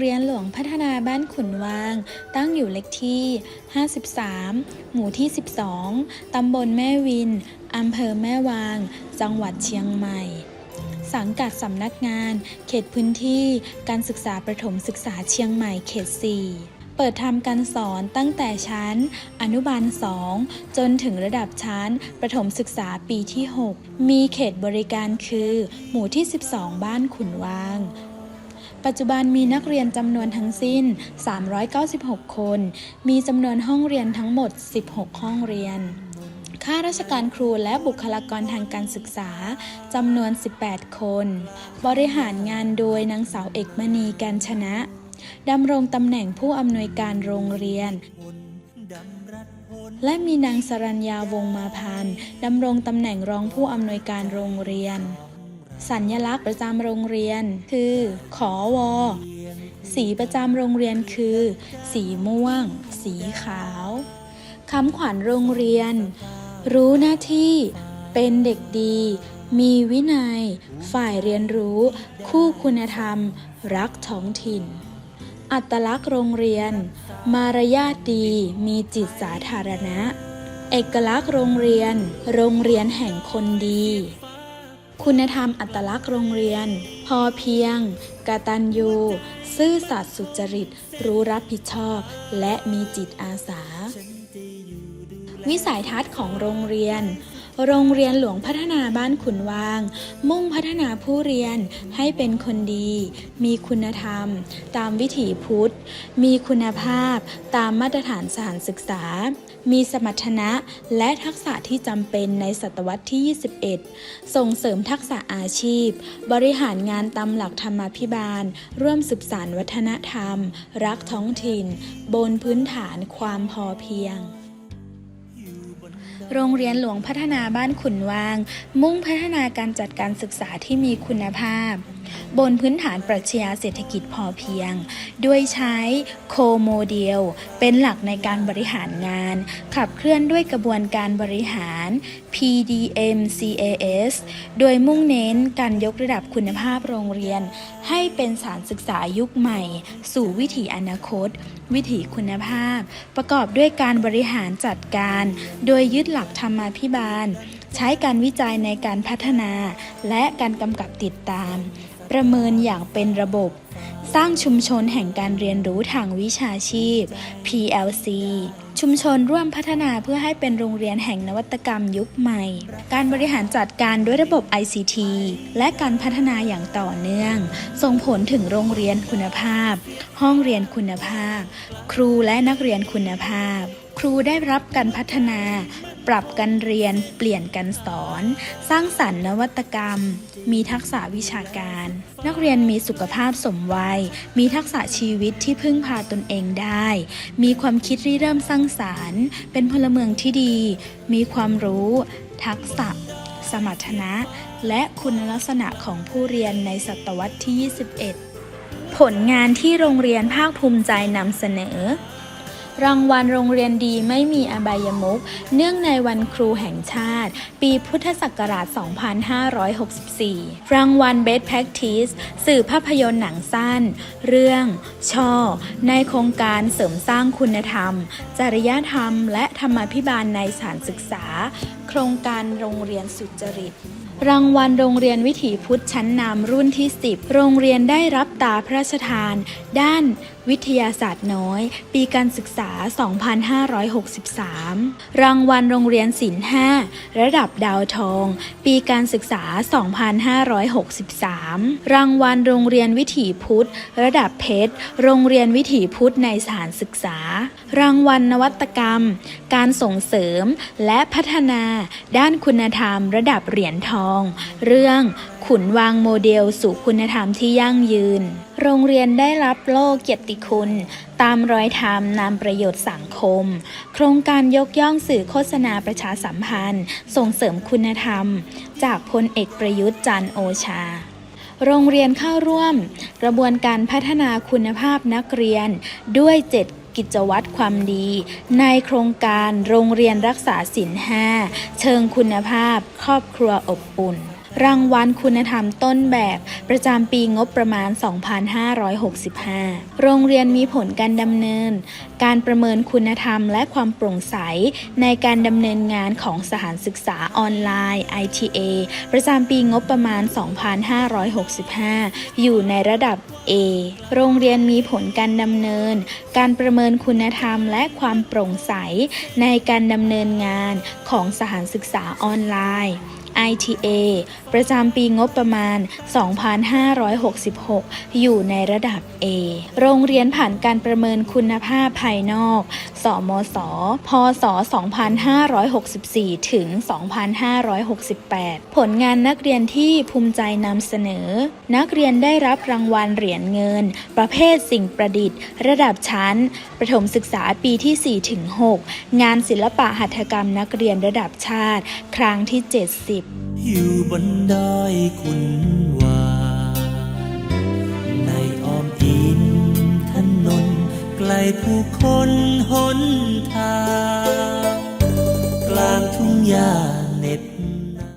เรียนหลวงพัฒนาบ้านขุนวาง ตั้งอยู่เลขที่ 53 หมู่ที่ 12 ตำบลแม่วิน อำเภอแม่วาง จังหวัดเชียงใหม่ สังกัดสำนักงาน เขตพื้นที่ การศึกษาประถมศึกษาเชียงใหม่เขต 4เปิดทำการสอนตั้งแต่ชั้น อนุบาล 2 จนถึงระดับชั้น ประถมศึกษาปีที่ 6 มีเขตบริการคือ หมู่ที่ 12 บ้านขุนวาง ปัจจุบันมีนักเรียนจำนวนทั้งสิ้น 396 คน มีจำนวนห้องเรียนทั้งหมด 16 ห้องเรียนข้าราชการครูและบุคลากรทางการศึกษาจำนวน 18 คน บริหารงานโดยนางสาวเอกมณีการชนะดำรงตำแหน่งผู้อำนวยการโรงเรียน และมีนางสรัญญาวงศมาพันดำรงตำแหน่งรองผู้อำนวยการโรงเรียน สัญลักษณ์ประจำโรงเรียนคือ ขอวอ สีประจำโรงเรียนคือ สีม่วง สีขาวคำขวัญโรงเรียน รู้หน้าที่ เป็นเด็กดี มีวินัย ฝ่ายเรียนรู้ คู่คุณธรรม รักท้องถิ่น อัตลักษณ์โรงเรียน มารยาทดี มีจิตสาธารณะ เอกลักษณ์โรงเรียน โรงเรียนแห่งคนดี คุณธรรมอัตลักษณ์โรงเรียน พอเพียง กตัญญู ซื่อสัตย์สุจริต รู้รับผิดชอบ และมีจิตอาสา วิสัยทัศน์ของโรงเรียน โรงเรียนหลวงพัฒนาบ้านขุนวาง มุ่งพัฒนาผู้เรียนให้เป็นคนดี มีคุณธรรม ตามวิถีพุทธ มีคุณภาพ ตามมาตรฐานสถานศึกษา มีสมรรถนะและทักษะที่จำเป็นในศตวรรษที่ 21 ส่งเสริมทักษะอาชีพ บริหารงานตามหลักธรรมาภิบาล ร่วมสืบสานวัฒนธรรม รักท้องถิ่น บนพื้นฐานความพอเพียง โรงเรียนหลวงพัฒนาบ้านขุนวาง มุ่งพัฒนาการจัดการศึกษาที่มีคุณภาพ บนพื้นฐานปรัชญาเศรษฐกิจพอเพียง ด้วยใช้โคโมเดล เป็นหลักในการบริหารงาน ขับเคลื่อนด้วยกระบวนการบริหาร PDMCAS โดยมุ่งเน้นการยกระดับคุณภาพโรงเรียน ให้เป็นสถารศึกษายุคใหม่ สู่วิถีอนาคต วิถีคุณภาพ ประกอบด้วยการบริหารจัดการ โดยยึดหลักธรรมาภิบาล ใช้การวิจัยในการพัฒนา และการกำกับติดตาม ประเมินอย่างเป็นระบบ สร้างชุมชนแห่งการเรียนรู้ทางวิชาชีพ PLC ชุมชนร่วมพัฒนาเพื่อให้เป็นโรงเรียนแห่งนวัตกรรมยุคใหม่ การบริหารจัดการด้วยระบบ ICT และการพัฒนาอย่างต่อเนื่อง ส่งผลถึงโรงเรียนคุณภาพ ห้องเรียนคุณภาพ ครูและนักเรียนคุณภาพ ครูได้รับการพัฒนา ปรับการเรียนเปลี่ยนการสอน สร้างสรรค์นวัตกรรม มีทักษะวิชาการ นักเรียนมีสุขภาพสมวัย มีทักษะชีวิตที่พึ่งพาตนเองได้ มีความคิดริเริ่มสร้างสารรค์ เป็นพลเมืองที่ดี มีความรู้ ทักษะ สมรรถนะ และคุณลักษณะของผู้เรียนในศตวรรษที่ 21 ผลงานที่โรงเรียนภาคภูมิใจนำเสนอ รางวัลโรงเรียนดีไม่มีอบายมุขเนื่องในวันครูแห่งชาติ ปีพุทธศักราช 2564 รางวัล Best Practice สื่อภาพยนตร์หนังสั้น เรื่อง ช่อ ในโครงการเสริมสร้างคุณธรรม จริยธรรม และธรรมาภิบาลในสถานศึกษา โครงการโรงเรียนสุจริตรางวัลโรงเรียนวิถีพุทธชั้นนำรุ่นที่ 10 โรงเรียนได้รับตาพระราชทาน ด้านวิทยาศาสตร์น้อย ปีการศึกษา 2563 รางวัลโรงเรียนศิลป์5ระดับดาวทอง ปีการศึกษา 2563 รางวัลโรงเรียนวิถีพุทธ ระดับเพชร โรงเรียนวิถีพุทธในสถานศึกษา รางวัลนวัตกรรม การส่งเสริมและพัฒนาด้านคุณธรรม ระดับเหรียญทอง เรื่อง ขุนวางโมเดลสู่คุณธรรมที่ยั่งยืน โรงเรียนได้รับโล่เกียรติคุณ ตามรอยธรรมนำประโยชน์สังคม โครงการยกย่องสื่อโฆษณาประชาสัมพันธ์ ส่งเสริมคุณธรรม จากพลเอกประยุทธ์จันโอชาโรงเรียนเข้าร่วม กระบวนการพัฒนาคุณภาพนักเรียนด้วย 7 กิจวัตรความดี ในโครงการโรงเรียนรักษาศีลห้าเชิงคุณภาพครอบครัวอบอุ่น รางวัลคุณธรรมต้นแบบประจำปีงบประมาณ 2565 โรงเรียนมีผลการดำเนิน การประเมินคุณธรรมและความโปร่งใส ในการดำเนินงานของสถานศึกษาออนไลน์ ITA ประจำปีงบประมาณ 2565 อยู่ในระดับ A โรงเรียนมีผลการดำเนิน การประเมินคุณธรรมและความโปร่งใส ในการดำเนินงานของสถานศึกษาออนไลน์ ITA ประจำปีงบประมาณ 2566 อยู่ในระดับ A โรงเรียนผ่านการประเมินคุณภาพภายนอก สมส พศ 2564 ถึง 2568 ผลงานนักเรียนที่ภูมิใจนำเสนอ นักเรียนได้รับรางวัลเหรียญเงิน ประเภทสิ่งประดิษฐ์ ระดับชั้น ประถมศึกษาปีที่ 4 ถึง 6 งานศิลปะหัตถกรรมนักเรียนระดับชาติ ครั้งที่ 70 10 อยู่บนดอยคุณว่าในอ้อมอินถนนไกลผู้คนหนทาง กลางทุ่งหญ้า